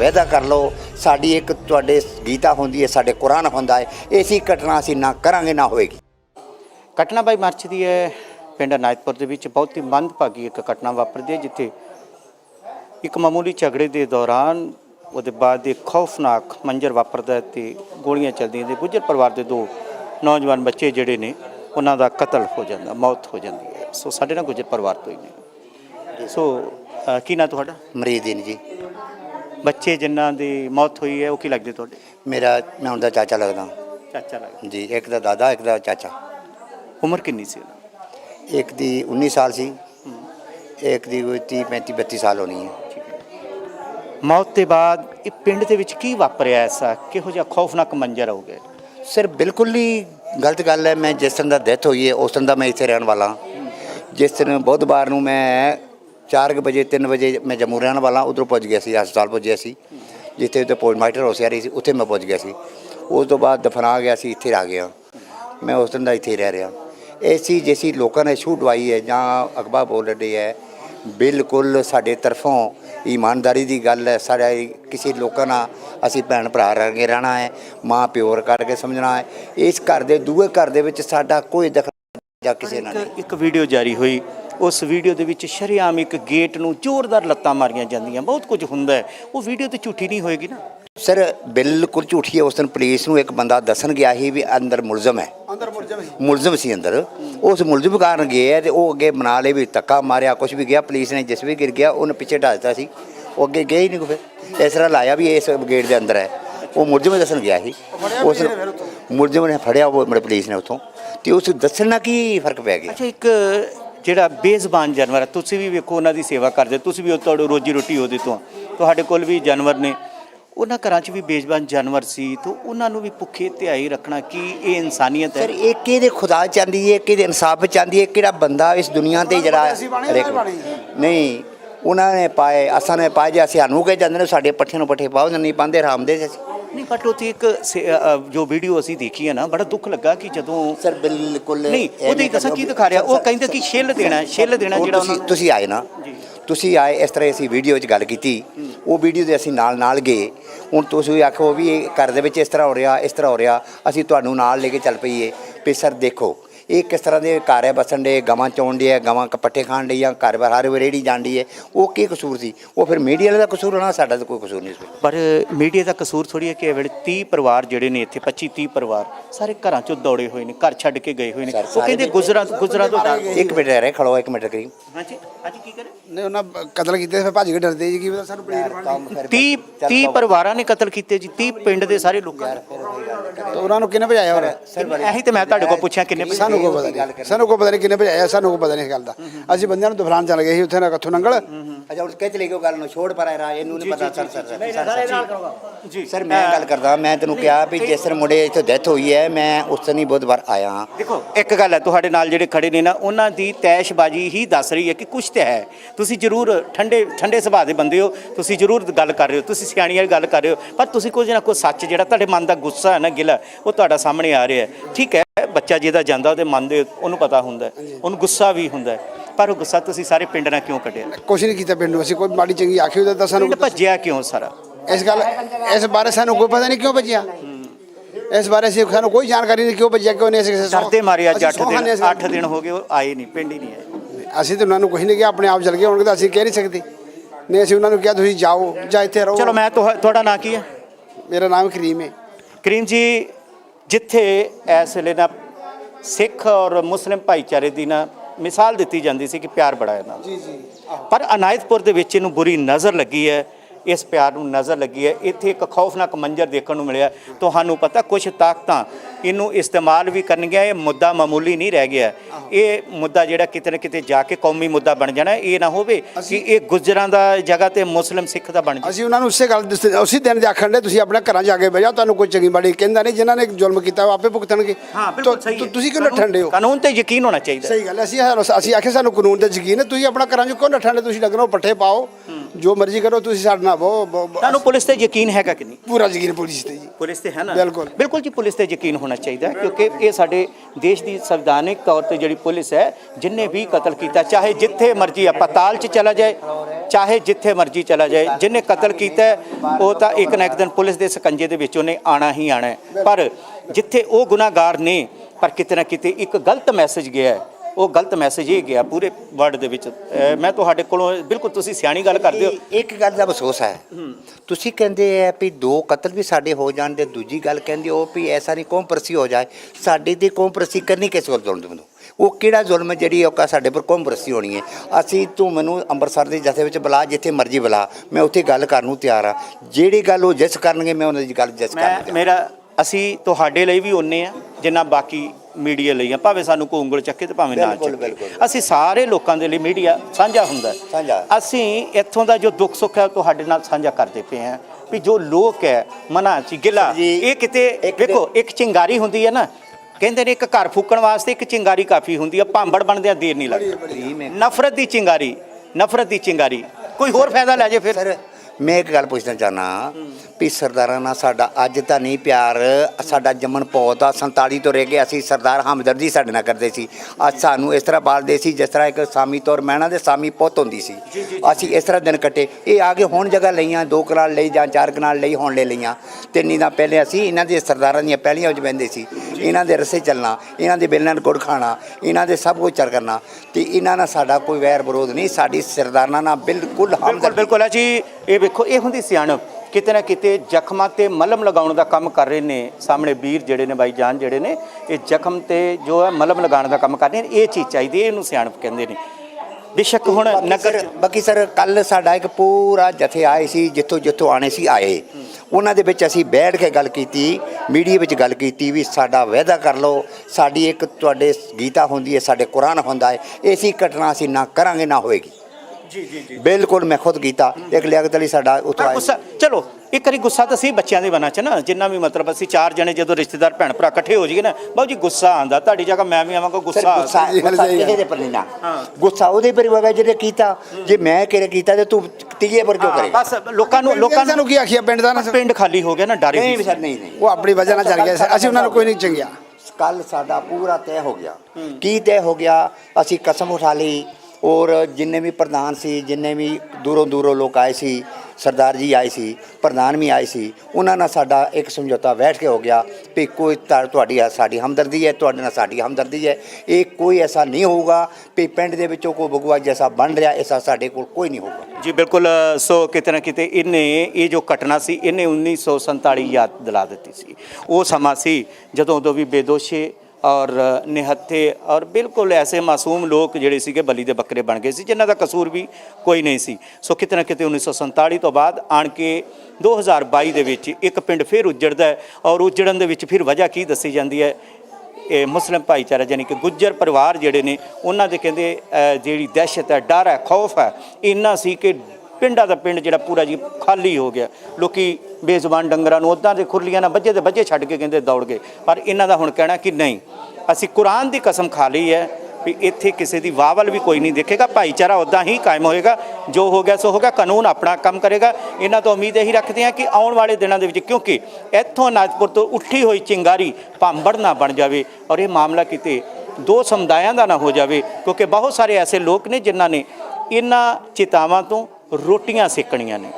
ਵਾਅਦਾ ਕਰ ਲਓ। ਸਾਡੀ ਇੱਕ ਤੁਹਾਡੇ ਗੀਤਾ ਹੁੰਦੀ ਹੈ ਸਾਡੇ ਕੁਰਾਨ ਹੁੰਦਾ ਹੈ। ਐਸੀ ਘਟਨਾ ਅਸੀਂ ਨਾ ਕਰਾਂਗੇ ਨਾ ਹੋਏਗੀ। ਘਟਨਾ ਬਾਈ ਮਾਰਚ ਦੀ ਹੈ। ਪਿੰਡ ਅਨਾਇਤਪੁਰ ਦੇ ਵਿੱਚ ਬਹੁਤ ਹੀ ਮੰਦਭਾਗੀ ਇੱਕ ਘਟਨਾ ਵਾਪਰਦੀ ਹੈ ਜਿੱਥੇ ਇੱਕ ਮਾਮੂਲੀ ਝਗੜੇ ਦੇ ਦੌਰਾਨ ਉਹਦੇ ਬਾਅਦ ਇੱਕ ਖੌਫਨਾਕ ਮੰਜ਼ਰ ਵਾਪਰਦਾ ਹੈ ਤੇ ਗੋਲੀਆਂ ਚੱਲਦੀਆਂ ਤੇ ਗੁੱਜਰ ਪਰਿਵਾਰ ਦੇ ਦੋ ਨੌਜਵਾਨ ਬੱਚੇ ਜਿਹੜੇ ਨੇ ਉਹਨਾਂ ਦਾ ਕਤਲ ਹੋ ਜਾਂਦਾ ਮੌਤ ਹੋ ਜਾਂਦੀ ਹੈ। ਸੋ ਸਾਡੇ ਨਾਲ ਗੁੱਜਰ ਪਰਿਵਾਰ ਤੋਂ ਹੀ ਨੇ। ਸੋ ਕੀ ਨਾਂ ਤੁਹਾਡਾ? ਮਰੀਦੀਨ ਜੀ। ਬੱਚੇ ਜਿਨ੍ਹਾਂ ਦੀ ਮੌਤ ਹੋਈ ਹੈ ਉਹ ਕੀ ਲੱਗਦੇ ਤੁਹਾਡੇ? ਮੇਰਾ ਮੈਂ ਉਹਦਾ ਚਾਚਾ ਲੱਗਦਾ। ਚਾਚਾ ਲੱਗਦੇ। ਜੀ ਇੱਕ ਦਾ ਦਾਦਾ ਇੱਕ ਦਾ ਚਾਚਾ। ਉਮਰ ਕਿੰਨੀ ਸੀ ਉਹਨਾਂ ਦੀ? ਇੱਕ ਦੀ 19 ਸਾਲ ਸੀ। ਇੱਕ ਦੀ ਕੋਈ 30 35 32 ਸਾਲ ਹੋਣੀ ਹੈ। ਮੌਤ ਦੇ ਬਾਅਦ ਇਹ ਪਿੰਡ ਦੇ ਵਿੱਚ ਕੀ ਵਾਪਰਿਆ ਐਸਾ? ਕਿਹੋ ਜਿਹਾ ਖੌਫਨਾਕ ਮੰਜ਼ਰ ਹੋ ਗਿਆ ਸਰ ਬਿਲਕੁਲ ਹੀ ਗਲਤ ਗੱਲ ਹੈ। ਮੈਂ ਜਿਸ ਦਿਨ ਦਾ ਡੈਥ ਹੋਈ ਹੈ ਉਸ ਦਿਨ ਦਾ ਮੈਂ ਇੱਥੇ ਰਹਿਣ ਵਾਲਾ। ਹਾਂ। ਜਿਸ ਦਿਨ ਬੁੱਧਵਾਰ ਨੂੰ ਮੈਂ 4 ਵਜੇ 3 ਵਜੇ ਮੈਂ ਜੰਮੂ ਰਹਿਣ ਵਾਲਾ, ਉਧਰੋਂ ਪਹੁੰਚ ਗਿਆ ਸੀ, ਹਸਪਤਾਲ ਪਹੁੰਚਿਆ ਸੀ, ਜਿੱਥੇ ਉੱਥੇ ਪੋਸਟ ਮਾਸਟਰ ਹੋਸਿਆ ਰਹੀ ਸੀ, ਉੱਥੇ ਮੈਂ ਪਹੁੰਚ ਗਿਆ ਸੀ। ਉਸ ਤੋਂ ਬਾਅਦ ਦਫਨਾ ਗਿਆ ਸੀ, ਇੱਥੇ ਆ ਗਿਆ। ਮੈਂ ਉਸ ਦਿਨ ਦਾ ਇੱਥੇ ਰਹਿ ਰਿਹਾ। ਐਸੀ ਜੈਸੀ ਲੋਕਾਂ ਨੇ ਛੂਟ ਦਵਾਈ ਹੈ, ਜਾਂ ਅਖਬਾਰ ਬੋਲ ਰਹੇ ਹੈ, ਬਿਲਕੁਲ ਸਾਡੇ ਤਰਫੋਂ ਇਮਾਨਦਾਰੀ ਦੀ ਗੱਲ ਹੈ, ਸਾਡਾ ਕਿਸੇ ਲੋਕਾਂ ਨਾਲ ਅਸੀਂ ਭੈਣ ਭਰਾ ਰੰਗੇ ਰਹਿਣਾ ਹੈ, ਮਾਂ ਪਿਓ ਕਰਕੇ ਸਮਝਣਾ ਹੈ। ਇਸ ਘਰ ਦੇ ਦੂਏ ਘਰ ਦੇ ਵਿੱਚ ਸਾਡਾ ਕੋਈ ਦਖਲ ਜਾਂ ਕਿਸੇ ਨਾਲ ਇੱਕ ਇੱਕ ਵੀਡੀਓ ਜਾਰੀ ਹੋਈ। ਉਸ ਵੀਡੀਓ ਦੇ ਵਿੱਚ ਸ਼ਰੇਆਮ ਇੱਕ ਗੇਟ ਨੂੰ ਜ਼ੋਰਦਾਰ ਲੱਤਾਂ ਮਾਰੀਆਂ ਜਾਂਦੀਆਂ। ਬਹੁਤ ਕੁਝ ਹੁੰਦਾ ਹੈ। ਉਹ ਵੀਡੀਓ ਤੇ ਝੂਠੀ ਨਹੀਂ ਹੋਏਗੀ ਨਾ। ਸਰ ਬਿਲਕੁਲ ਝੂਠੀ ਹੈ। ਉਸ ਦਿਨ ਪੁਲਿਸ ਨੂੰ ਇੱਕ ਬੰਦਾ ਦੱਸਣ ਗਿਆ ਸੀ ਵੀ ਅੰਦਰ ਮੁਲਜ਼ਮ ਹੈ। ਅੰਦਰ ਮੁਰਜਮ ਸੀ। ਮੁਲਜ਼ਮ ਸੀ ਅੰਦਰ। ਉਸ ਮੁਲਜ਼ਮ ਕਾਰਨ ਗਏ ਹੈ ਤੇ ਉਹ ਅੱਗੇ ਬਣਾ ਲਏ ਵੀ ਧੱਕਾ ਮਾਰਿਆ ਕੁਝ ਵੀ ਗਿਆ। ਪੁਲਿਸ ਨੇ ਜਿਸ ਵੀ ਗਿਰ ਗਿਆ ਉਹਨੇ ਪਿੱਛੇ ਢਾ ਦਿੱਤਾ ਸੀ। ਉਹ ਅੱਗੇ ਗਿਆ ਹੀ ਨਹੀਂ ਕੋਈ ਫਿਰ। ਇਸ ਤਰ੍ਹਾਂ ਲਾਇਆ ਵੀ ਇਸ ਗੇਟ ਦੇ ਅੰਦਰ ਹੈ। ਉਹ ਮੁਲਜ਼ਮ ਦੱਸਣ ਗਿਆ ਸੀ। ਉਸ ਮੁਲਜ਼ਮ ਨੇ ਫੜਿਆ ਉਹ ਮੇਰੇ ਪੁਲਿਸ ਨੇ ਉੱਥੋਂ। ਤੇ ਉਸ ਦੱਸਣ ਕੀ ਫ਼ਰਕ ਪੈ ਗਿਆ? ਅੱਛਾ ਇੱਕ ਜਿਹੜਾ ਬੇਜ਼ਬਾਨ ਜਾਨਵਰ ਹੈ ਤੁਸੀਂ ਵੀ ਵੇਖੋ ਉਹਨਾਂ ਦੀ ਸੇਵਾ ਕਰਦੇ ਤੁਸੀਂ ਵੀ ਉਹ ਤੁਹਾਡੀ ਰੋਜੀ ਰੋਟੀ ਉਹਦੇ ਤੋਂ। ਤੁਹਾਡੇ ਕੋਲ ਵੀ ਜਾਨਵਰ ਨੇ। ਉਹਨਾਂ ਘਰਾਂ 'ਚ ਵੀ ਬੇਜ਼ਬਾਨ ਜਾਨਵਰ ਸੀ ਤਾਂ ਉਹਨਾਂ ਨੂੰ ਵੀ ਭੁੱਖੇ ਧਿਆਈ ਰੱਖਣਾ ਕੀ ਇਹ ਇਨਸਾਨੀਅਤ ਸਰ ਹੈ ਇਹ ਕਿਹਦੇ ਖੁਦਾ ਚਾਹੁੰਦੀ ਹੈ ਕਿਹਦੇ ਇਨਸਾਫ ਚਾਹੁੰਦੀ ਹੈ ਕਿਹੜਾ ਬੰਦਾ ਇਸ ਦੁਨੀਆ ਤੇ ਜਿਹੜਾ। ਨਹੀਂ ਉਹਨਾਂ ਨੇ ਪਾਏ ਅਸਾਂ ਨੇ ਪਾਏ ਜੇ ਅਸੀਂ ਸਾਨੂੰ ਕਹੇ ਜਾਂਦੇ ਨੇ ਸਾਡੇ ਪੱਠੇ ਨੂੰ ਪੱਠੇ ਪਾਓ ਨਹੀਂ ਪਾਉਂਦੇ ਹਰਾਮ ਦੇ ਅਸੀਂ। ਨਹੀਂ ਬਟ ਉੱਥੇ ਇੱਕ ਸੇ- ਅ, ਅ, ਜੋ ਵੀਡੀਓ ਅਸੀਂ ਦੇਖੀ ਹੈ ਨਾ ਬੜਾ ਦੁੱਖ ਲੱਗਾ ਕਿ ਜਦੋਂ ਸਰ ਬਿਲਕੁਲ ਨਹੀਂ ਉਹਦੇ ਦੱਸਾਂ ਕੀ ਦਿਖਾ ਰਿਹਾ? ਉਹ ਕਹਿੰਦੇ ਕਿ ਛਿੱਲ ਦੇਣਾ ਛਿੱਲ ਦੇਣਾ ਜਿਹੜਾ ਤੁਸੀਂ ਉਹਨਾਂ ਤੁਸੀਂ ਆਏ ਨਾ। ਤੁਸੀਂ ਆਏ ਇਸ ਤਰ੍ਹਾਂ ਅਸੀਂ ਵੀਡੀਓ 'ਚ ਗੱਲ ਕੀਤੀ। ਉਹ ਵੀਡੀਓ ਦੇ ਅਸੀਂ ਨਾਲ ਨਾਲ ਗਏ। ਹੁਣ ਤੁਸੀਂ ਆਖੋ ਵੀ ਇਹ ਘਰ ਦੇ ਵਿੱਚ ਇਸ ਤਰ੍ਹਾਂ ਹੋ ਰਿਹਾ ਇਸ ਤਰ੍ਹਾਂ ਹੋ ਰਿਹਾ। ਅਸੀਂ ਤੁਹਾਨੂੰ ਨਾਲ ਲੈ ਕੇ ਚੱਲ ਪਈਏ। ਵੀ ਸਰ ਦੇਖੋ ਇਹ ਕਿਸ ਤਰ੍ਹਾਂ ਦੇ ਘਰ ਹੈ ਬਸਣ ਦੇ ਗਾਵਾਂ ਚੋਣ ਦੇ ਗਾਵਾਂ ਪੱਠੇ ਖਾਣ ਦੇ ਜਾਂ ਘਰ ਬਾਹਰ ਹਰ ਰੇੜੀ ਜਾਂਦੀ ਹੈ ਉਹ ਕੀ ਕਸੂਰ ਸੀ? ਉਹ ਫਿਰ ਮੀਡੀਆ ਵਾਲੇ ਦਾ ਕਸੂਰ ਹੋਣਾ ਸਾਡਾ ਤਾਂ ਕੋਈ ਕਸੂਰ ਨਹੀਂ ਸੀ ਪਰ ਮੀਡੀਆ ਦਾ ਕਸੂਰ ਥੋੜੀ ਹੈ ਕਿ ਇਹ ਵੇਲੇ 30 ਪਰਿਵਾਰ ਜਿਹੜੇ ਨੇ ਇੱਥੇ 25 30 ਪਰਿਵਾਰ ਸਾਰੇ ਘਰਾਂ ਚੋਂ ਦੌੜੇ ਹੋਏ ਨੇ ਘਰ ਛੱਡ ਕੇ ਗਏ ਹੋਏ ਨੇ। ਉਹ ਕਹਿੰਦੇ ਗੁਜਰਾਂ ਗੁਜਰਾਂ ਤੋਂ ਇੱਕ ਮਿੰਟ ਰਹਿ ਖੜੋ ਇੱਕ ਮਿੰਟ ਕਰੀ ਹਾਂਜੀ ਅੱਜ ਕੀ ਕਰੇ? ਨੇ ਉਹਨਾਂ ਕਤਲ ਕੀਤੇ ਫਿਰ ਭੱਜ ਕੇ ਡਰਦੇ ਜੀ ਕੀ ਪਤਾ ਸਾਨੂੰ ਪਲੇਟ ਬਣ 30 30 ਪਰਿਵਾਰਾਂ ਨੇ ਕਤਲ ਕੀਤੇ ਜੀ 30 ਪਿੰਡ ਦੇ ਸਾਰੇ ਲੋਕਾਂ ਨੇ ਤਾਂ ਉਹਨਾਂ ਨੂੰ ਕਿਹਨੇ ਭਜਾਇਆ ਹੋਰ? ਇਹੀ ਤੇ ਮੈਂ ਤੁਹਾਡੇ ਕੋਲ ਪੁੱਛਿਆ ਕਿੰਨੇ ਪੈਸੇ ਸਾਨੂੰ ਕੋਈ ਪਤਾ ਨਹੀਂ। ਸਾਨੂੰ ਕੋਈ ਪਤਾ ਨਹੀਂ ਕਿੰਨੇ ਭਜਾਇਆ ਸਾਨੂੰ ਕੋਈ ਪਤਾ ਨਹੀਂ ਇਸ ਗੱਲ ਦਾ। ਅਸੀਂ ਬੰਦਿਆਂ ਨੂੰ ਦਫਰਾਨ ਚੱਲ ਗਏ ਸੀ ਉੱਥੇ ਨਾ ਕੱਥੋਂ ਨੰਗਲ। ਅੱਛਾ ਹੁਣ ਕਿਹ ਚਲੇ ਗਏ ਗੱਲ ਨੂੰ ਛੋੜ ਪਰ ਆਇਆ ਇਹਨੂੰ ਨਹੀਂ ਪਤਾ sir sir sir ji. Sir ਮੈਂ ਗੱਲ ਕਰਦਾ ਮੈਂ ਤੈਨੂੰ ਕਿਹਾ ਵੀ ਜਿਸ ਦਿਨ ਮੁੰਡੇ ਇੱਥੇ ਡੈਥ ਹੋਈ ਹੈ ਮੈਂ ਉਸ ਦਿਨ ਹੀ ਬਹੁਤ ਵਾਰ ਆਇਆ। ਹਾਂ ਦੇਖੋ ਇੱਕ ਗੱਲ ਹੈ ਤੁਹਾਡੇ ਨਾਲ ਜਿਹੜੇ ਖੜੇ ਨੇ ਨਾ ਉਹਨਾਂ ਦੀ ਤੈਸ਼ਬਾਜੀ ਹੀ ਦੱਸ ਰਹੀ ਹੈ ਕਿ ਕੁਛ ਤੇ ਹੈ। ਤੁਸੀਂ ਜ਼ਰੂਰ ਠੰਡੇ ਠੰਡੇ ਸੁਭਾਅ ਦੇ ਬੰਦੇ ਹੋ ਤੁਸੀਂ ਜ਼ਰੂਰ ਗੱਲ ਕਰ ਰਹੇ ਹੋ ਤੁਸੀਂ ਸਿਆਣੀ ਵਾਲੀ ਗੱਲ ਕਰ ਰਹੇ ਹੋ ਪਰ ਤੁਸੀਂ ਕੁਝ ਨਾ ਕੁਝ ਸੱਚ ਜਿਹੜਾ ਤੁਹਾਡੇ ਮਨ ਦਾ ਗੁੱਸਾ ਹੈ ਨਾ ਗਿਲਾ ਉਹ ਤੁਹਾਡਾ ਸਾਹਮਣੇ ਆ ਰਿਹਾ ਹੈ। ਠੀਕ ਹੈ? ਬੱਚਾ ਜਿਹਦਾ ਜਾਂਦਾ ਉਹਦੇ ਮਨ ਦੇ ਉਹਨੂੰ ਪਤਾ ਹੁੰਦਾ ਉਹਨੂੰ ਗੁੱਸਾ ਵੀ ਹੁੰਦਾ। ਪਰ ਉਹ ਗੁੱਸਾ ਤੁਸੀਂ ਸਾਰੇ ਪਿੰਡ ਨਾਲ ਕਿਉਂ ਕੱਢਿਆ? ਕੁਛ ਨਹੀਂ ਕੀਤਾ ਪਿੰਡ ਨੂੰ ਅਸੀਂ ਕੋਈ ਮਾੜੀ ਚੰਗੀ ਆਖੀ ਉਹਦਾ ਤਾਂ ਸਾਨੂੰ ਭੱਜਿਆ ਕਿਉਂ ਸਾਰਾ? ਇਸ ਗੱਲ ਇਸ ਬਾਰੇ ਸਾਨੂੰ ਕੋਈ ਪਤਾ ਨਹੀਂ ਕਿਉਂ ਭੱਜਿਆ। ਇਸ ਬਾਰੇ ਅਸੀਂ ਸਾਨੂੰ ਕੋਈ ਜਾਣਕਾਰੀ ਨਹੀਂ ਕਿਉਂ ਭੱਜਿਆ ਕਿਉਂ ਨਹੀਂ ਅਸੀਂ ਕਿਸੇ ਡਰਦੇ ਮਾਰੇ ਅੱਜ ਅਸੀਂ 8 ਸੌ ਖਾਂਦੇ ਦਿਨ ਅਸੀਂ। 8 ਦਿਨ ਹੋ ਗਏ ਉਹ ਆਏ ਨਹੀਂ ਪਿੰਡ ਹੀ ਨਹੀਂ ਆਏ। ਅਸੀਂ ਤਾਂ ਉਹਨਾਂ ਨੂੰ ਕੁਝ ਨਹੀਂ ਕਿਹਾ ਆਪਣੇ ਆਪ ਚੱਲ ਗਏ ਹੋਣਗੇ ਤਾਂ ਅਸੀਂ ਕਹਿ ਨਹੀਂ ਸਕਦੇ। ਨਹੀਂ ਅਸੀਂ ਉਹਨਾਂ ਨੂੰ ਕਿਹਾ ਤੁਸੀਂ ਜਾਓ ਜਾਂ ਇੱਥੇ ਰਹੋ। ਚਲੋ ਮੈਂ ਤੁਹਾ- ਤੁਹਾਡਾ ਨਾਂ ਕੀ ਹੈ? ਮੇਰਾ ਨਾਮ ਕਰੀਮ ਹੈ। ਕਰੀਮ ਜੀ ਜਿੱਥੇ ਇਸ ਵੇਲੇ ਨਾ ਸਿੱਖ ਔਰ ਮੁਸਲਿਮ ਭਾਈਚਾਰੇ ਦੀ ਨਾ ਮਿਸਾਲ ਦਿੱਤੀ ਜਾਂਦੀ ਸੀ ਕਿ ਪਿਆਰ ਬੜਾ ਹੈ ਨਾਲ ਜੀ ਜੀ। ਪਰ ਅਨਾਇਤਪੁਰ ਦੇ ਵਿੱਚ ਇਹਨੂੰ ਬੁਰੀ ਨਜ਼ਰ ਲੱਗੀ ਹੈ। ਇਸ ਪਿਆਰ ਨੂੰ ਨਜ਼ਰ ਲੱਗੀ ਹੈ। ਇੱਥੇ ਇੱਕ ਖੌਫਨਾਕ ਮੰਜ਼ਰ ਦੇਖਣ ਨੂੰ ਮਿਲਿਆ। ਤੁਹਾਨੂੰ ਪਤਾ ਕੁਝ ਤਾਕਤਾਂ ਇਹਨੂੰ ਇਸਤੇਮਾਲ ਵੀ ਕਰਨਗੀਆਂ। ਇਹ ਮੁੱਦਾ ਮਾਮੂਲੀ ਨਹੀਂ ਰਹਿ ਗਿਆ। ਇਹ ਮੁੱਦਾ ਜਿਹੜਾ ਕਿਤੇ ਨਾ ਕਿਤੇ ਜਾ ਕੇ ਕੌਮੀ ਮੁੱਦਾ ਬਣ ਜਾਣਾ। ਇਹ ਨਾ ਹੋਵੇ ਕਿ ਇਹ ਗੁੱਜਰਾਂ ਦਾ ਜਗ੍ਹਾ ਤੇ ਮੁਸਲਿਮ ਸਿੱਖ ਦਾ ਬਣ ਜਾਵੇ। ਅਸੀਂ ਉਹਨਾਂ ਨੂੰ ਉਸੇ ਗੱਲ ਉਸੇ ਦਿਨ ਦੇ ਆਖਣ ਦੇ ਤੁਸੀਂ ਆਪਣੇ ਘਰਾਂ ਜਾ ਕੇ ਬਹਿ ਜਾਓ। ਤੁਹਾਨੂੰ ਕੋਈ ਚੰਗੀ ਮਾੜੀ ਕਹਿੰਦਾ ਨਹੀਂ। ਜਿਨ੍ਹਾਂ ਨੇ ਜ਼ੁਲਮ ਕੀਤਾ ਉਹ ਆਪੇ ਭੁਗਤਣਗੇ। ਹਾਂ ਬਿਲਕੁਲ ਸਹੀ ਤੁਸੀਂ ਕਿਉਂ ਨੱਠਣ ਦੇ ਹੋ? ਕਾਨੂੰਨ ਤੇ ਯਕੀਨ ਹੋਣਾ ਚਾਹੀਦਾ। ਸਹੀ ਗੱਲ ਅਸੀਂ ਅਸੀਂ ਆਖੇ ਸਾਨੂੰ ਕਾਨੂੰਨ ਤੇ ਯਕੀਨ ਹੈ। ਤੁਸੀਂ ਆਪਣਾ ਘਰਾਂ 'ਚ ਕਿਉਂ ਨੱਠਣ ਦੇ ਤੁਸੀਂ ਲੱਗਣੋ ਪੱਠੇ ਪਾਓ। ਜੋ ਮਰਜ਼ੀ ਕਰੋ ਤੁਸੀਂ ਸਾਡੇ ਨਾਲ ਬਹੁਤ- ਤੁਹਾਨੂੰ ਪੁਲਿਸ ਤੇ ਯਕੀਨ ਹੈਗਾ ਕਿ ਨਹੀਂ? ਪੂਰਾ ਯਕੀਨ ਪੁਲਿਸ ਤੇ ਜੀ। ਪੁਲਿਸ ਤੇ ਹੈ ਨਾ? ਬਿਲਕੁਲ। ਬਿਲਕੁਲ ਜੀ ਪੁਲਿਸ ਤੇ ਯਕੀਨ ਹੋਣਾ ਚਾਹੀਦਾ ਕਿਉਂਕਿ ਇਹ ਸਾਡੇ ਦੇਸ਼ ਦੀ ਸੰਵਿਧਾਨਿਕ ਤੌਰ ਤੇ ਜਿਹੜੀ ਪੁਲਿਸ ਹੈ ਜਿੰਨੇ ਵੀ ਕਤਲ ਕੀਤਾ ਚਾਹੇ ਜਿੱਥੇ ਮਰਜ਼ੀ ਆਪਾਂ ਤਾਲ 'ਚ ਚਲਾ ਜਾਏ ਚਾਹੇ ਜਿੱਥੇ ਮਰਜ਼ੀ ਚਲਾ ਜਾਏ ਜਿੰਨੇ ਕਤਲ ਕੀਤਾ ਉਹ ਤਾਂ ਇੱਕ ਨਾ ਇੱਕ ਦਿਨ ਪੁਲਿਸ ਦੇ ਸਕੰਜੇ ਦੇ ਵਿੱਚ ਉਹਨੇ ਆਣਾ ਹੀ ਆਣਾ ਪਰ ਜਿੱਥੇ ਉਹ ਗੁਨਾਹਗਾਰ ਨੇ ਪਰ ਕਿਤੇ ਨਾ ਕਿਤੇ ਇੱਕ ਗਲਤ ਮੈਸੇਜ ਗਿਆ ਹੈ ਉਹ ਗਲਤ ਮੈਸੇਜ ਇਹ ਗਿਆ ਪੂਰੇ ਵਰਲਡ ਦੇ ਵਿੱਚ। ਅਹ ਮੈਂ ਤੁਹਾਡੇ ਕੋਲੋਂ ਬਿਲਕੁਲ ਤੁਸੀਂ ਸਿਆਣੀ ਗੱਲ ਕਰਦੇ ਹੋ। ਇਹ- ਇੱਕ ਗੱਲ ਦਾ ਅਫਸੋਸ ਹੈ। ਤੁਸੀਂ ਕਹਿੰਦੇ ਆ ਵੀ ਦੋ ਕਤਲ ਵੀ ਸਾਡੇ ਹੋ ਜਾਣ ਤੇ ਦੂਜੀ ਗੱਲ ਕਹਿੰਦੇ ਹੋ ਵੀ ਐਸਾ ਨਹੀਂ ਕੌਮ ਪ੍ਰਸੀ ਹੋ ਜਾਏ। ਸਾਡੀ ਤੇ ਕੌਮ ਪ੍ਰਸੀ ਕਰਨੀ ਕਿਸ ਜ਼ੁਲਮ ਤੋਂ ਉਹ ਕਿਹੜਾ ਜ਼ੁਲਮ ਹੈ ਜਿਹੜੀ ਉਹ ਕਾ ਸਾਡੇ ਪਰ ਕੌਮ ਪ੍ਰਸੀ ਹੋਣੀ ਹੈ? ਅਸੀਂ ਤੂੰ ਮੈਨੂੰ ਅੰਮ੍ਰਿਤਸਰ ਦੇ ਜਥੇ ਵਿੱਚ ਬੁਲਾ ਜਿੱਥੇ ਮਰਜ਼ੀ ਬੁਲਾ। ਮੈਂ ਉੱਥੇ ਗੱਲ ਕਰਨ ਨੂੰ ਤਿਆਰ ਆ ਜਿਹੜੀ ਗੱਲ ਉਹ ਜਿਸ ਕਰਨਗੇ ਮੈਂ ਉਹਨਾਂ ਦੀ ਗੱਲ ਜਿਸ ਮੈਂ ਕਰਾਂਗਾ ਮੇਰਾ ਅਸੀਂ ਤੁਹਾਡੇ ਲਈ ਵੀ ਉਨੇ ਆ ਜਿੰਨਾ ਬਾਕੀ ਮੀਡੀਆ ਲਈ ਆ ਭਾਵੇਂ ਸਾਨੂੰ ਕੋਈ ਉਂਗਲ ਚੱਕੇ ਤੇ ਭਾਵੇਂ ਨਾ ਬਿਲਕੁਲ, ਚੱਕੇ ਬਿਲਕੁਲ। ਅਸੀਂ ਸਾਰੇ ਲੋਕਾਂ ਦੇ ਲਈ ਮੀਡੀਆ ਸਾਂਝਾ ਹੁੰਦਾ ਹੈ। ਸਾਂਝਾ। ਅਸੀਂ ਇੱਥੋਂ ਦਾ ਜੋ ਦੁੱਖ ਸੁੱਖ ਹੈ ਉਹ ਤੁਹਾਡੇ ਨਾਲ ਸਾਂਝਾ ਕਰਦੇ ਪਏ ਹਾਂ ਵੀ ਜੋ ਲੋਕ ਹੈ ਮਨਾਂ ਚ ਗਿਲਾ ਜੀ, ਇਹ ਕਿਤੇ ਇੱਕ ਦੇਖੋ ਇੱਕ ਚਿੰਗਾਰੀ ਹੁੰਦੀ ਹੈ ਨਾ ਕਹਿੰਦੇ ਨੇ ਇੱਕ ਘਰ ਫੂਕਣ ਵਾਸਤੇ ਇੱਕ ਚਿੰਗਾਰੀ ਕਾਫੀ ਹੁੰਦੀ ਹੈ ਭਾਂਬੜ ਬਣਦਿਆਂ ਦੇਰ ਨਹੀਂ ਲੱਗਦੀ ਨਫ਼ਰਤ ਦੀ ਚਿੰਗਾਰੀ ਨਫ਼ਰਤ ਦੀ ਚਿੰਗਾਰੀ ਕੋਈ ਹੋਰ ਫਾਇਦਾ ਲੈ ਜੇ ਫਿਰ ਸਰ ਮੈਂ ਇੱਕ ਗੱਲ ਪੁੱਛਣਾ ਚਾਹਨਾ ਵੀ ਸਰਦਾਰਾਂ ਨਾਲ ਸਾਡਾ ਅੱਜ ਤਾਂ ਨਹੀਂ ਪਿਆਰ ਸਾਡਾ ਜੰਮਣ ਪੌਤ ਆ 47 ਤੋਂ ਰਹਿ ਕੇ ਅਸੀਂ ਸਰਦਾਰ ਹਮਦਰਦੀ ਸਾਡੇ ਨਾਲ ਕਰਦੇ ਸੀ। ਅੱਜ ਸਾਨੂੰ ਇਸ ਤਰ੍ਹਾਂ ਬਾਲਦੇ ਸੀ ਜਿਸ ਤਰ੍ਹਾਂ ਇੱਕ ਸਾਮੀ ਤੌਰ ਮਹਿਣਾ ਦੇ ਸਾਮੀ ਪੁੱਤ ਹੁੰਦੀ ਸੀ। ਅਸੀਂ ਇਸ ਤਰ੍ਹਾਂ ਦਿਨ ਕੱਟੇ। ਇਹ ਆ ਕੇ ਹੁਣ ਜਗ੍ਹਾ ਲਈਆਂ ਦੋ ਕਨਾਲ ਲਈ ਜਾਂ ਚਾਰ ਕਨਾਲ ਲਈ ਹੁਣ ਲੈ ਲਈਆਂ। ਤਿੰਨ ਦਾ ਪਹਿਲੇ ਅਸੀਂ ਇਹਨਾਂ ਦੇ ਸਰਦਾਰਾਂ ਦੀਆਂ ਪਹਿਲੀਆਂ ਵਿੱਚ ਬਹਿੰਦੇ ਸੀ। ਇਹਨਾਂ ਦੇ ਰਸੇ ਚੱਲਣਾ ਇਹਨਾਂ ਦੇ ਬੇਲਾਂ ਨਾਲ ਗੁੜ ਖਾਣਾ ਇਹਨਾਂ ਦੇ ਸਭ ਕੁਝ ਚਰ ਕਰਨਾ। ਤੇ ਇਹਨਾਂ ਨਾਲ ਸਾਡਾ ਕੋਈ ਵੈਰ ਵਿਰੋਧ ਨਹੀਂ ਸਾਡੀ ਸਰਦਾਰਾਂ ਨਾਲ ਬਿਲਕੁਲ ਬਿਲਕੁਲ ਹਮਦਰਦੀ। ਬਿਲਕੁਲ ਹੈ ਜੀ ਇਹ ਵੇਖੋ ਇਹ ਹੁੰਦੀ ਸਿਆਣਪ। ਕਿਤੇ ਨਾ ਕਿਤੇ ਜ਼ਖਮਾਂ ਤੇ ਮਲਮ ਲਗਾਉਣ ਦਾ ਕੰਮ ਕਰ ਰਹੇ ਨੇ ਸਾਹਮਣੇ ਵੀਰ ਜਿਹੜੇ ਨੇ ਬਾਈ ਜਾਨ ਜਿਹੜੇ ਨੇ ਇਹ ਜ਼ਖਮ ਤੇ ਜੋ ਹੈ ਮਲਮ ਲਗਾਉਣ ਦਾ ਕੰਮ ਕਰ ਰਹੇ ਨੇ ਇਹ ਚੀਜ਼ ਚਾਹੀਦੀ ਹੈ ਇਹਨੂੰ ਸਿਆਣਪ ਕਹਿੰਦੇ ਨੇ। ਬੇਸ਼ੱਕ ਹੁਣ ਨਗਰ ਬਾਕੀ ਸਰ ਕੱਲ ਸਾਡਾ ਇੱਕ ਪੂਰਾ ਜਥੇ ਆਏ ਸੀ ਜਿੱਥੋਂ ਜਿੱਥੋਂ ਆਣੇ ਸੀ ਆਏ। ਉਹਨਾਂ ਦੇ ਵਿੱਚ ਅਸੀਂ ਬੈਠ ਕੇ ਗੱਲ ਕੀਤੀ ਮੀਡੀਆ ਵਿੱਚ ਗੱਲ ਕੀਤੀ ਵੀ ਸਾਡਾ ਵਾਅਦਾ ਕਰ ਲਓ ਸਾਡੀ ਇੱਕ ਤੁਹਾਡੇ ਗੀਤਾ ਹੁੰਦੀ ਹੈ ਸਾਡੇ ਕੁਰਾਨ ਹੁੰਦਾ ਹੈ ਐਸੀ ਘਟਨਾ ਅਸੀਂ ਨਾ ਕਰਾਂਗੇ ਨਾ ਹੋਏਗੀ। ਜੀ ਜੀ ਜੀ। ਬਿਲਕੁਲ ਮੈਂ ਖੁਦ ਕੀਤਾ। ਇੱਕ ਲਿਆਕਤ ਅਲੀ ਸਾਡਾ ਉੱਥੋਂ ਆਏ। ਗੁੱਸਾ ਚਲੋ ਇੱਕ ਵਾਰੀ ਗੁੱਸਾ ਤਾਂ ਸੀ ਬੱਚਿਆਂ ਦੇ ਮਨਾਂ 'ਚ ਨਾ ਜਿੰਨਾ ਵੀ ਮਤਲਬ ਅਸੀਂ ਚਾਰ ਜਣੇ ਜਦੋਂ ਰਿਸ਼ਤੇਦਾਰ ਭੈਣ ਭਰਾ ਇਕੱਠੇ ਹੋ ਜਾਈਏ ਨਾ ਬਾਊ ਜੀ ਗੁੱਸਾ ਆਂਦਾ ਤੁਹਾਡੀ ਜਗ੍ਹਾ ਮੈਂ ਵੀ ਆਵਾਂਗਾ ਗੁੱਸਾ। ਕਿਸੇ ਦੇ ਪਰ ਨਹੀਂ ਨਾ। ਗੁੱਸਾ ਉਹਦੇ ਪਰ ਵਗਾ ਜਿਹੜੇ ਕੀਤਾ। ਜੇ ਮੈਂ ਕਿਹੜੇ ਕੀਤਾ ਤੇ ਤੂੰ ਤੀਏ ਪਰ ਕਿਉਂ ਹਾਂ, ਕਰੇਗਾ ਬਸ ਲੋਕਾਂ ਨੂੰ ਲੋਕਾਂ ਨੂੰ ਕੀ ਆਖਿਆ ਪਿੰਡ ਦਾ ਨਾ ਪਿੰਡ ਖਾਲੀ ਹੋ ਗਿਆ ਨਾ ਡਰ ਨਹੀਂ ਸਰ ਨਹੀਂ ਨਹੀਂ। ਉਹ ਆਪਣੀ ਵਜ੍ਹਾ ਨਾਲ ਚੱਲ ਗਿਆ ਸੀ। ਅਸੀਂ ਉਹਨਾਂ ਨੂੰ ਕੋਈ ਨਹੀਂ ਚੰਗਿਆ। ਕੱਲ ਸਾਡਾ ਪੂਰਾ ਤੈਅ ਹੋ ਗਿਆ। ਕੀ ਤੈਅ ਹੋ ਗਿਆ? ਅਸੀਂ ਕਸਮ ਉਠਾ ਲਈ। ਔਰ ਜਿੰਨੇ ਵੀ ਪ੍ਰਧਾਨ ਸੀ, ਜਿੰਨੇ ਵੀ ਦੂਰੋਂ ਦੂਰੋਂ ਲੋਕ ਆਏ ਸੀ, ਸਰਦਾਰ ਜੀ ਆਏ ਸੀ, ਪ੍ਰਧਾਨ ਵੀ ਆਏ ਸੀ, ਉਹਨਾਂ ਨਾਲ ਸਾਡਾ ਇੱਕ ਸਮਝੌਤਾ ਬੈਠ ਕੇ ਹੋ ਗਿਆ ਵੀ ਕੋਈ ਤਾਂ ਤੁਹਾਡੀ ਸਾਡੀ ਹਮਦਰਦੀ ਹੈ, ਤੁਹਾਡੇ ਨਾਲ ਸਾਡੀ ਹਮਦਰਦੀ ਹੈ। ਇਹ ਕੋਈ ਐਸਾ ਨਹੀਂ ਹੋਊਗਾ ਵੀ ਪਿੰਡ ਦੇ ਵਿੱਚੋਂ ਕੋਈ ਬਗਵਾ ਜੈਸਾ ਬਣ ਰਿਹਾ, ਐਸਾ ਸਾਡੇ ਕੋਲ ਕੋਈ ਨਹੀਂ ਹੋਊਗਾ। ਜੀ, ਬਿਲਕੁਲ, ਸੋ ਕਿਤੇ ਨਾ ਕਿਤੇ ਇਹਨੇ, ਇਹ ਜੋ ਘਟਨਾ ਸੀ, ਇਹਨੇ 1947 ਯਾਦ ਦਿਲਾ ਦਿੱਤੀ ਸੀ। ਉਹ ਸਮਾਂ ਸੀ ਜਦੋਂ ਉਦੋਂ ਵੀ ਬੇਦੋਸ਼ੇ ਔਰ ਨਿਹੱਥੇ ਔਰ ਬਿਲਕੁਲ ਐਸੇ ਮਾਸੂਮ ਲੋਕ ਜਿਹੜੇ ਸੀਗੇ ਬਲੀ ਦੇ ਬੱਕਰੇ ਬਣ ਗਏ ਸੀ, ਜਿਨ੍ਹਾਂ ਦਾ ਕਸੂਰ ਵੀ ਕੋਈ ਨਹੀਂ ਸੀ। ਸੋ ਕਿਤੇ ਨਾ ਕਿਤੇ 1947 ਤੋਂ ਬਾਅਦ ਆਣ ਕੇ 2022 ਦੇ ਵਿੱਚ ਇੱਕ ਪਿੰਡ ਫਿਰ ਉੱਜੜਦਾ ਔਰ ਉੱਜੜਨ ਦੇ ਵਿੱਚ ਫਿਰ ਵਜ੍ਹਾ ਕੀ ਦੱਸੀ ਜਾਂਦੀ ਹੈ? ਇਹ ਮੁਸਲਿਮ ਭਾਈਚਾਰਾ ਯਾਨੀ ਕਿ ਗੁੱਜਰ ਪਰਿਵਾਰ ਜਿਹੜੇ ਨੇ, ਉਹਨਾਂ ਦੇ ਕਹਿੰਦੇ ਜਿਹੜੀ ਦਹਿਸ਼ਤ ਹੈ, ਡਰ ਹੈ, ਖੌਫ ਹੈ, ਇੰਨਾ ਸੀ ਕਿ ਪਿੰਡਾਂ ਦਾ ਪਿੰਡ ਜਿਹੜਾ ਪੂਰਾ ਜੀ ਖਾਲੀ ਹੋ ਗਿਆ। ਲੋਕੀ ਬੇਜ਼ੁਬਾਨ ਡੰਗਰਾਂ ਨੂੰ ਉਦਾਂ ਦੇ ਖੁਰਲੀਆਂ ਨਾਲ ਬੱਜੇ ਦੇ ਬੱਜੇ ਛੱਡ ਕੇ ਕਹਿੰਦੇ ਦੌੜ ਗਏ। ਪਰ ਇਹਨਾਂ ਦਾ ਹੁਣ ਕਹਿਣਾ ਕਿ ਨਹੀਂ, ਅਸੀਂ ਕੁਰਾਨ ਦੀ ਕਸਮ ਖਾ ਲਈ ਹੈ ਵੀ ਇੱਥੇ ਕਿਸੇ ਦੀ ਵਾਹ ਵੀ ਕੋਈ ਨਹੀਂ ਦੇਖੇਗਾ, ਭਾਈਚਾਰਾ ਉਦਾਂ ਹੀ ਕਾਇਮ ਹੋਏਗਾ, ਜੋ ਹੋ ਗਿਆ ਸੋ ਹੋ ਗਿਆ, ਕਾਨੂੰਨ ਆਪਣਾ ਕੰਮ ਕਰੇਗਾ। ਇਹਨਾਂ ਤੋਂ ਉਮੀਦ ਇਹੀ ਰੱਖਦੇ ਹਾਂ ਕਿ ਆਉਣ ਵਾਲੇ ਦਿਨਾਂ ਦੇ ਵਿੱਚ ਕਿਉਂਕਿ ਇੱਥੋਂ ਅਨਾਜਪੁਰ ਤੋਂ ਉੱਠੀ ਹੋਈ ਚਿੰਗਾਰੀ ਭਾਂਬੜ ਨਾ ਬਣ ਜਾਵੇ ਔਰ ਇਹ ਮਾਮਲਾ ਕਿਤੇ ਦੋ ਸਮੁਦਾਇਆਂ ਦਾ ਨਾ ਹੋ ਜਾਵੇ, ਕਿਉਂਕਿ ਬਹੁਤ ਸਾਰੇ ਐਸੇ ਲੋਕ ਨੇ ਜਿਨ੍ਹਾਂ ਨੇ ਇਹਨਾਂ ਚਿਤਾਵਾਂ ਤੋਂ ਰੋਟੀਆਂ ਸੇਕਣੀਆਂ ਨੇ,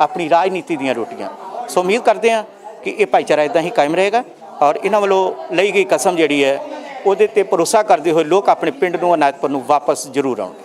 ਆਪਣੀ ਰਾਜਨੀਤੀ ਦੀਆਂ ਰੋਟੀਆਂ। ਸੋ ਉਮੀਦ ਕਰਦੇ ਹਾਂ ਕਿ ਇਹ ਭਾਈਚਾਰਾ ਇਦਾਂ ਹੀ ਕਾਇਮ ਰਹੇਗਾ ਔਰ ਇਹਨਾਂ ਵੱਲੋਂ ਲਈ ਗਈ ਕਸਮ ਜਿਹੜੀ ਹੈ, ਉਹਦੇ ਤੇ ਭਰੋਸਾ ਕਰਦੇ ਹੋਏ ਲੋਕ ਆਪਣੇ ਪਿੰਡ ਨੂੰ ਅਨਾਜਪੁਰ ਨੂੰ ਵਾਪਸ ਜ਼ਰੂਰ ਆਉਣਗੇ